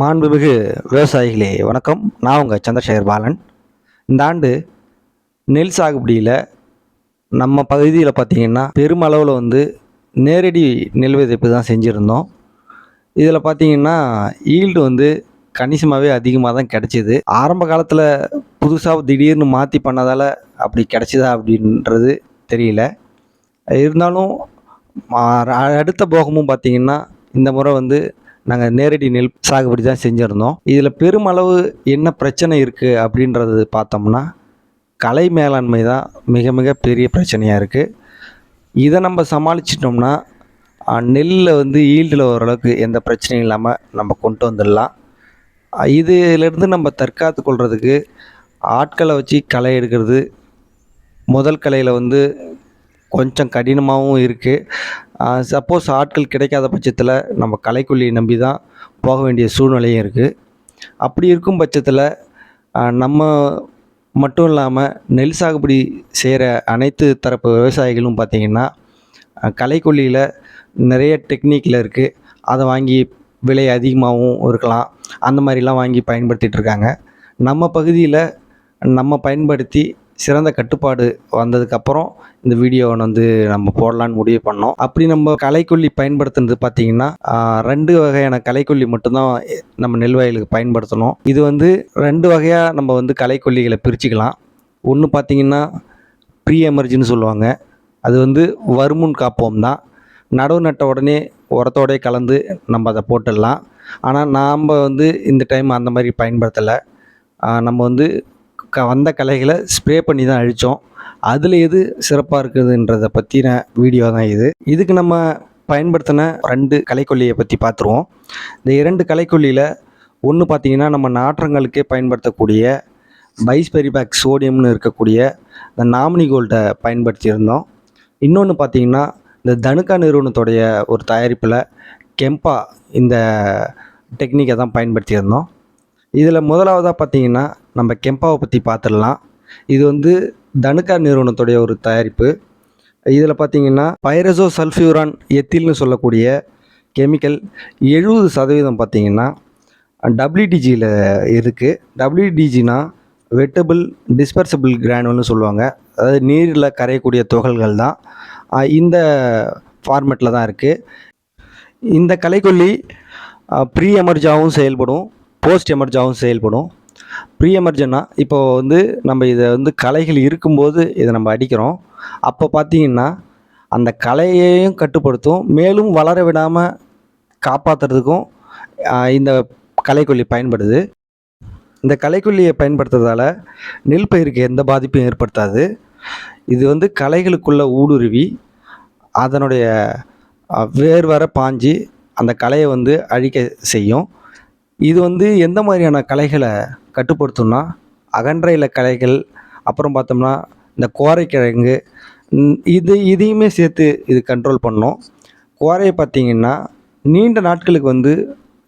மாண்புமிகு விவசாயிகளே வணக்கம். நான் உங்கள் சந்திரசேகர் பாலன். இந்த ஆண்டு நெல் சாகுபடியில் நம்ம பகுதியில் பார்த்திங்கன்னா பெருமளவில் வந்து நேரடி நெல் விதைப்பு தான் செஞ்சுருந்தோம். இதில் பார்த்திங்கன்னா ஈல்டு வந்து கணிசமாகவே அதிகமாக தான் கிடச்சிது. ஆரம்ப காலத்தில் புதுசாக திடீர்னு மாற்றி பண்ணதால் அப்படி கிடச்சிதா அப்படின்றது தெரியல. இருந்தாலும் அடுத்த போகமும் பார்த்திங்கன்னா இந்த முறை வந்து நாங்கள் நேரடி நெல் சாகுபடி தான் செஞ்சுருந்தோம். இதில் பெருமளவு என்ன பிரச்சனை இருக்குது அப்படின்றது பார்த்தோம்னா கலை மேலாண்மை தான் மிக மிக பெரிய பிரச்சனையாக இருக்குது இதை நம்ம சமாளிச்சிட்டோம்னா நெல்லில் வந்து ஈல்டில் ஓரளவுக்கு எந்த பிரச்சனையும் இல்லாமல் நம்ம கொண்டு வந்துடலாம். இதிலிருந்து நம்ம தற்காத்து கொள்கிறதுக்கு ஆட்களை வச்சு களை எடுக்கிறது முதல் கலையில் வந்து கொஞ்சம் கடினமாகவும் இருக்குது சப்போஸ் ஆட்கள் கிடைக்காத பட்சத்தில் நம்ம கலைக்கொல்லியை நம்பி தான் போக வேண்டிய சூழ்நிலையும் இருக்குது அப்படி இருக்கும் பட்சத்தில் நம்ம மட்டும் இல்லாமல் நெல் சாகுபடி செய்கிற அனைத்து தரப்பு விவசாயிகளும் பார்த்திங்கன்னா கலைக்கொல்லியில் நிறைய டெக்னிக்கில் இருக்குது அதை வாங்கி விலை அதிகமாகவும் இருக்கலாம். அந்த மாதிரிலாம் வாங்கி பயன்படுத்திகிட்டு இருக்காங்க. நம்ம பகுதியில் நம்ம பயன்படுத்தி சிறந்த கட்டுப்பாடு வந்ததுக்கப்புறம் இந்த வீடியோவை வந்து நம்ம போடலான்னு முடிவு பண்ணோம். அப்படி நம்ம கலைக்கொல்லி பயன்படுத்துனது பார்த்தீங்கன்னா ரெண்டு வகையான கலைக்கொல்லி மட்டும்தான் நம்ம நெல் வயலுக்கு பயன்படுத்தணும். இது வந்து ரெண்டு வகையாக நம்ம வந்து கலைக்கொல்லிகளை பிரிச்சுக்கலாம். ஒன்று பார்த்தீங்கன்னா ப்ரீ எமர்ஜின்னு சொல்லுவாங்க. அது வந்து வருமுன் காப்போம் தான். நடவு நட்ட உடனே உரத்தோடய கலந்து நம்ம அதை போட்டுடலாம். ஆனால் நாம் வந்து இந்த டைம் அந்த மாதிரி பயன்படுத்தலை. நம்ம வந்து க வந்த களைகளை ஸ்ப்ரே பண்ணி தான் அழித்தோம் அதில் எது சிறப்பாக இருக்குதுன்றதை பற்றின வீடியோ தான் இது. இதுக்கு நம்ம பயன்படுத்தின ரெண்டு கலைக்கொல்லியை பற்றி பார்த்துருவோம் இந்த இரண்டு கலைக்கொல்லியில் ஒன்று பார்த்தீங்கன்னா நம்ம நாற்றங்களுக்கே பயன்படுத்தக்கூடிய பைஸ்பெரிபேக் சோடியம்னு இருக்கக்கூடிய இந்த நாமினி கோல்டை பயன்படுத்தியிருந்தோம். இன்னொன்று பார்த்தீங்கன்னா இந்த தனுக்கா நிறுவனத்துடைய ஒரு தயாரிப்பில் கெம்பா இந்த டெக்னிக்கை தான் பயன்படுத்தியிருந்தோம். இதில் முதலாவதாக பார்த்தீங்கன்னா நம்ம கெம்பாவை பற்றி பார்த்துடலாம். இது வந்து தனுக்கா நிறுவனத்துடைய ஒரு தயாரிப்பு. இதில் பார்த்தீங்கன்னா பைரசோ சல்ஃபியூரான் எத்தில்னு சொல்லக்கூடிய கெமிக்கல் எழுபது சதவீதம் பார்த்தீங்கன்னா டபிள்யூடிஜியில் இருக்குது டபிள்யூடிஜினா வெட்டபிள் டிஸ்பர்சபிள் கிரானுவல்னு சொல்லுவாங்க. அதாவது நீரில் கரையக்கூடிய துகள்கள் தான் இந்த ஃபார்மேட்டில் தான் இருக்குது இந்த கலைக்கொல்லி ப்ரீ எமர்ஜாகவும் செயல்படும். போஸ்ட் எமர்ஜாகவும் செயல்படும். ப்ரீ எமர்ஜென்னா இப்போ வந்து நம்ம இதை வந்து கலைகள் இருக்கும்போது இதை நம்ம அடிக்கிறோம். அப்போ பார்த்தீங்கன்னா அந்த கலையையும் கட்டுப்படுத்தும் மேலும் வளர விடாமல் காப்பாற்றுறதுக்கும் இந்த கலைக்கொல்லி பயன்படுது. இந்த கலைக்கொல்லியை பயன்படுத்துறதால நெல் பயிருக்கு எந்த பாதிப்பும் ஏற்படுத்தாது. இது வந்து கலைகளுக்குள்ளே ஊடுருவி அதனுடைய வேர் வர பாஞ்சு அந்த கலையை வந்து அழிக்க செய்யும். இது வந்து எந்த மாதிரியான கலைகளை கட்டுப்படுத்தும்னா அகன்றையில கலைகள் அப்புறம் பார்த்தோம்னா இந்த கோரைக்கிழங்கு இது இதையுமே சேர்த்து இது கண்ட்ரோல் பண்ணும். கோரையை பார்த்தீங்கன்னா நீண்ட நாட்களுக்கு வந்து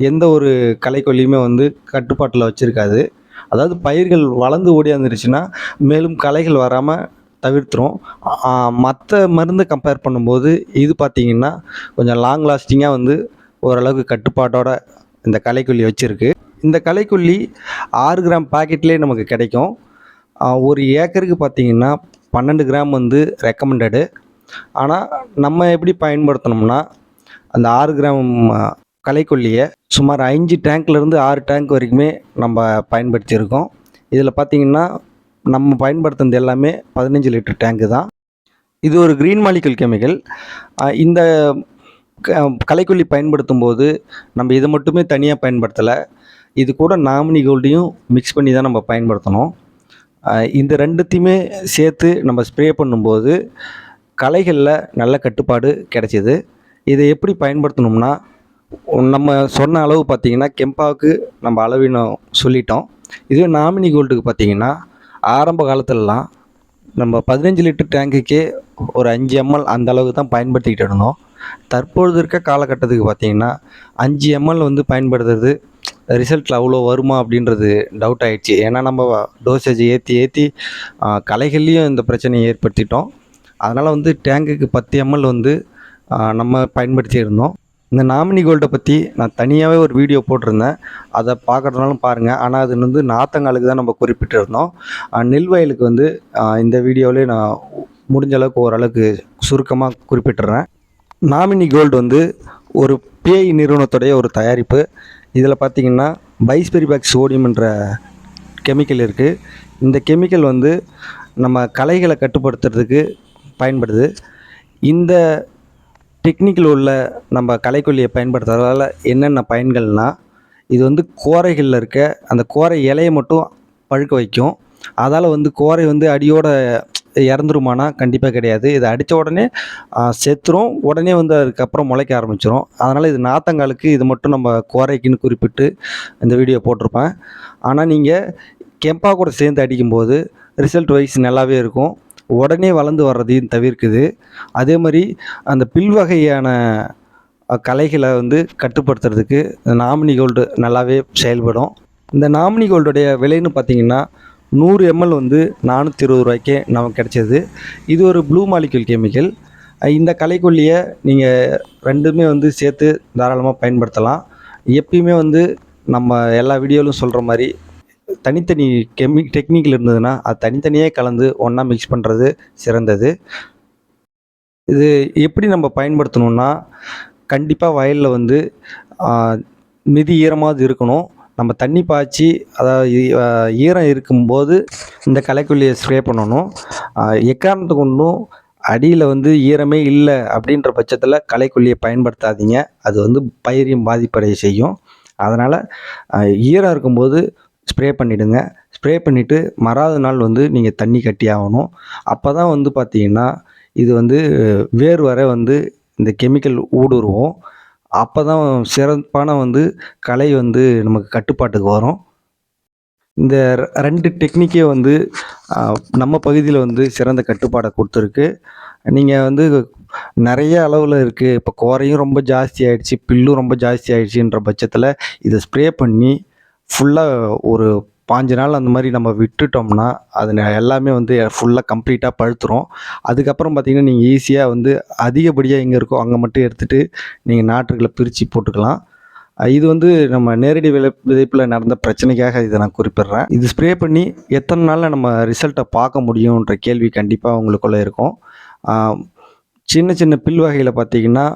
எந்த ஒரு கலைக்கொல்லியுமே வந்து கட்டுப்பாட்டில் வச்சுருக்காது. அதாவது பயிர்கள் வளர்ந்து ஓடியாந்துருச்சுன்னா மேலும் களைகள் வராமல் தவிர்த்துரும். மற்ற மருந்து கம்பேர் பண்ணும்போது இது பார்த்தீங்கன்னா கொஞ்சம் லாங் லாஸ்டிங்காக வந்து ஓரளவுக்கு கட்டுப்பாட்டோட இந்த கலைக்குள்ளி வச்சுருக்கு. இந்த களைக்கொல்லி ஆறு கிராம் பாக்கெட்லேயே நமக்கு கிடைக்கும். ஒரு ஏக்கருக்கு பார்த்தீங்கன்னா பன்னெண்டு கிராம் வந்து ரெக்கமெண்டடு ஆனால் நம்ம எப்படி பயன்படுத்தணும்னா அந்த ஆறு கிராம் ஆ, களைக்கொல்லியை சுமார் அஞ்சு டேங்க்லேருந்து ஆறு டேங்க் வரைக்குமே நம்ம பயன்படுத்தியிருக்கோம். இதில் பார்த்தீங்கன்னா நம்ம பயன்படுத்துனது எல்லாமே பதினஞ்சு லிட்டர் டேங்கு தான். இது ஒரு க்ரீன் மாலிகுல் கெமிக்கல் இந்த களைக்கொல்லி பயன்படுத்தும் போது நம்ம இதை மட்டுமே தனியாக பயன்படுத்தலை. இது கூட நாமினி கோல்டையும் மிக்ஸ் பண்ணி தான் நம்ம பயன்படுத்தணும். இந்த ரெண்டுத்தையுமே சேர்த்து நம்ம ஸ்ப்ரே பண்ணும்போது களைகளில் நல்ல கட்டுப்பாடு கிடைச்சிது. இதை எப்படி பயன்படுத்தணும்னா நம்ம சொன்ன அளவு பார்த்திங்கன்னா கெம்பாவுக்கு நம்ம அளவினம் சொல்லிட்டோம். இதுவே நாமினி கோல்டுக்கு பார்த்திங்கன்னா ஆரம்ப காலத்துலலாம் நம்ம பதினஞ்சு லிட்டர் டேங்குக்கே ஒரு அஞ்சு எம்எல் அந்த அளவுக்கு தான் பயன்படுத்திக்கிட்டு இருந்தோம். தற்பொழுது இருக்க காலகட்டத்துக்கு பார்த்திங்கன்னா அஞ்சு எம்எல் வந்து பயன்படுத்துறது ரிசல்ட்டில் அவ்வளோ வருமா அப்படின்றது டவுட் ஆகிடுச்சு ஏன்னா நம்ம டோசேஜ் ஏற்றி ஏற்றி களைகள்லேயும் இந்த பிரச்சனையை ஏற்படுத்திட்டோம். அதனால் வந்து டேங்குக்கு பத்து எம்எல் வந்து நம்ம பயன்படுத்தி இருந்தோம் இந்த நாமினி கோல்டை பற்றி நான் தனியாகவே ஒரு வீடியோ போட்டிருந்தேன். அதை பார்க்குறதுனாலும் பாருங்கள் ஆனால் அது வந்து நாத்தங்காலுக்கு தான் நம்ம குறிப்பிட்டிருந்தோம். நெல் வயலுக்கு வந்து இந்த வீடியோவிலே நான் முடிஞ்ச அளவுக்கு ஓரளவுக்கு சுருக்கமாக குறிப்பிட்டுறேன். நாமினி கோல்டு வந்து ஒரு பிஐ நிறுவனத்துடைய ஒரு தயாரிப்பு. இதில் பார்த்தீங்கன்னா பைஸ்பெரிபாக் சோடியம்ன்ற கெமிக்கல் இருக்குது இந்த கெமிக்கல் வந்து நம்ம களைகளை கட்டுப்படுத்துறதுக்கு பயன்படுது. இந்த டெக்னிக்கல் உள்ள நம்ம கலைக்கொல்லியை பயன்படுத்துறதால என்னென்ன பயன்கள்னால் இது வந்து கோரைகளில் இருக்க அந்த கோரை இலையை மட்டும் பழுக்க வைக்கும். அதால் வந்து கோரை வந்து அடியோட இறந்துருமானா கண்டிப்பாக கிடையாது. இதை அடித்த உடனே செத்துரும். உடனே வந்து அதுக்கப்புறம் முளைக்க ஆரம்பிச்சிடும் அதனால் இது நாத்தங்காலுக்கு இது மட்டும் நம்ம கோரைக்குன்னு குறிப்பிட்டு இந்த வீடியோ போட்டிருப்பேன். ஆனால் நீங்கள் கெம்பா கூட சேர்ந்து அடிக்கும்போது ரிசல்ட் வைஸ் நல்லாவே இருக்கும். உடனே வளர்ந்து வர்றதையும் தவிர்க்குது. அதே மாதிரி அந்த பில் வகையான வந்து கட்டுப்படுத்துறதுக்கு நாமினி கோல்டு நல்லாவே செயல்படும். இந்த நாமினி கோல்டுடைய விலைன்னு பார்த்தீங்கன்னா நூறு எம்எல் வந்து நானூற்றி இருபது ரூபாய்க்கே நமக்கு கிடைச்சது. இது ஒரு ப்ளூ மாலிக்யூல் கெமிக்கல். இந்த களைக்கொல்லியை நீங்கள் ரெண்டுமே வந்து சேர்த்து தாராளமாக பயன்படுத்தலாம். எப்பயுமே வந்து நம்ம எல்லா வீடியோவிலும் சொல்கிற மாதிரி தனித்தனி கெமி டெக்னிக்கல் இருந்ததுன்னா அது தனித்தனியே கலந்து ஒன்றா மிக்ஸ் பண்ணுறது சிறந்தது. இது எப்படி நம்ம பயன்படுத்தணும்னா கண்டிப்பாக வயலில் வந்து மிதி ஈரமாவது இருக்கணும். நம்ம தண்ணி பாய்ச்சி அதாவது ஈரம் இருக்கும்போது இந்த களைக்கொல்லியை ஸ்ப்ரே பண்ணணும். எக்காரணத்துக்கு எக்காரணத்தை கொண்டும் அடியில் வந்து ஈரமே இல்லை அப்படின்ற பட்சத்தில் களைக்கொல்லியை பயன்படுத்தாதீங்க. அது வந்து பயிரையும் பாதிப்படைய செய்யும். அதனால் ஈரம் இருக்கும்போது ஸ்ப்ரே பண்ணிவிடுங்க ஸ்ப்ரே பண்ணிவிட்டு மறாத நாள் வந்து நீங்கள் தண்ணி கட்டி ஆகணும். அப்போ தான் வந்து பார்த்தீங்கன்னா இது வந்து வேர் வர வந்து இந்த கெமிக்கல் ஊடுருவும். அப்போ தான் சிறப்பான வந்து களை வந்து நமக்கு கட்டுப்பாட்டுக்கு வரும். இந்த ரெண்டு டெக்னிக்கே வந்து நம்ம பகுதியில் வந்து சிறந்த கட்டுப்பாடை கொடுத்துருக்கு. நீங்கள் வந்து நிறைய அளவில் இருக்குது இப்போ குறையும் ரொம்ப ஜாஸ்தி ஆகிடுச்சி பில்லும் ரொம்ப ஜாஸ்தி ஆகிடுச்சின்ற பட்சத்தில் இதை ஸ்ப்ரே பண்ணி ஃபுல்லாக ஒரு பாஞ்சு நாள் அந்த மாதிரி நம்ம விட்டுட்டோம்னா அது எல்லாமே வந்து ஃபுல்லாக கம்ப்ளீட்டாக பழுத்துரும். அதுக்கப்புறம் பார்த்திங்கன்னா நீங்கள் ஈஸியாக வந்து அதிகப்படியாக எங்கே இருக்கோ அங்கே மட்டும் எடுத்துகிட்டு நீங்கள் நாற்றுகளை பிரித்து போட்டுக்கலாம். இது வந்து நம்ம நேரடி விளை விதைப்பில் நடந்த பிரச்சனைக்காக இதை நான் குறிப்பிடுறேன். இது ஸ்ப்ரே பண்ணி எத்தனை நாளில் நம்ம ரிசல்ட்டை பார்க்க முடியுன்ற கேள்வி கண்டிப்பாக உங்களுக்குள்ளே இருக்கும். சின்ன சின்ன பில் வகையில் பார்த்தீங்கன்னா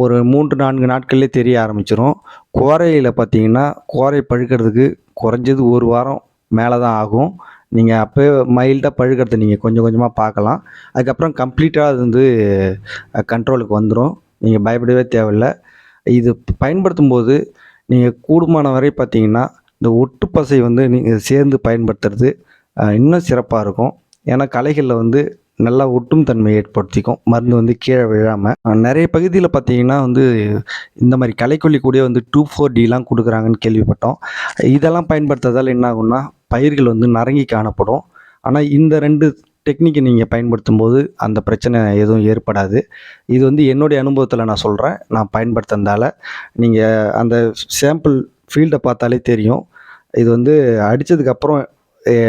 ஒரு மூன்று நான்கு நாட்கள்லேயே தெரிய ஆரம்பிச்சிடும் கோரையில் பார்த்தீங்கன்னா கோரை பழுக்கிறதுக்கு குறைஞ்சது ஒரு வாரம் மேலே தான் ஆகும். நீங்கள் அப்போ மைல்டாக பழுக்கிறத நீங்கள் கொஞ்சம் கொஞ்சமாக பார்க்கலாம் அதுக்கப்புறம் கம்ப்ளீட்டாக அது வந்து கண்ட்ரோலுக்கு வந்துடும் நீங்கள் பயப்படவே தேவையில்ல. இது பயன்படுத்தும் போது நீங்கள் கூடுமான வரை பார்த்தீங்கன்னா இந்த ஒட்டு பசை வந்து நீங்கள் சேர்ந்து பயன்படுத்துறது இன்னும் சிறப்பாக இருக்கும். ஏன்னா களைகளில் வந்து நல்லா ஒட்டும் தன்மை ஏற்படுத்திக்கும். மருந்து வந்து கீழே விழாமல் நிறைய பகுதியில் பார்த்தீங்கன்னா வந்து இந்த மாதிரி களைக்கொல்லி கூட வந்து டூ ஃபோர் டிலாம் கொடுக்குறாங்கன்னு கேள்விப்பட்டோம். இதெல்லாம் பயன்படுத்துறதால் என்ன ஆகும்னா பயிர்கள் வந்து நரங்கி காணப்படும். ஆனால் இந்த ரெண்டு டெக்னிக்கை நீங்கள் பயன்படுத்தும் போது அந்த பிரச்சனை எதுவும் ஏற்படாது. இது வந்து என்னுடைய அனுபவத்தில் நான் சொல்கிறேன் நான் பயன்படுத்துனதால. நீங்கள் அந்த சாம்பிள் ஃபீல்டை பார்த்தாலே தெரியும். இது வந்து அடித்ததுக்கப்புறம்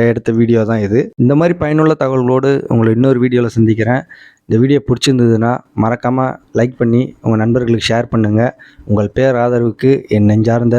எடுத்த வீடியோ தான் இது. இந்த மாதிரி பயனுள்ள தகவல்களோடு உங்களை இன்னொரு வீடியோவில் சந்திக்கிறேன். இந்த வீடியோ பிடிச்சிருந்ததுன்னா மறக்காமல் லைக் பண்ணி உங்கள் நண்பர்களுக்கு ஷேர் பண்ணுங்கள் உங்கள் பேர் ஆதரவுக்கு என் நெஞ்சார்ந்த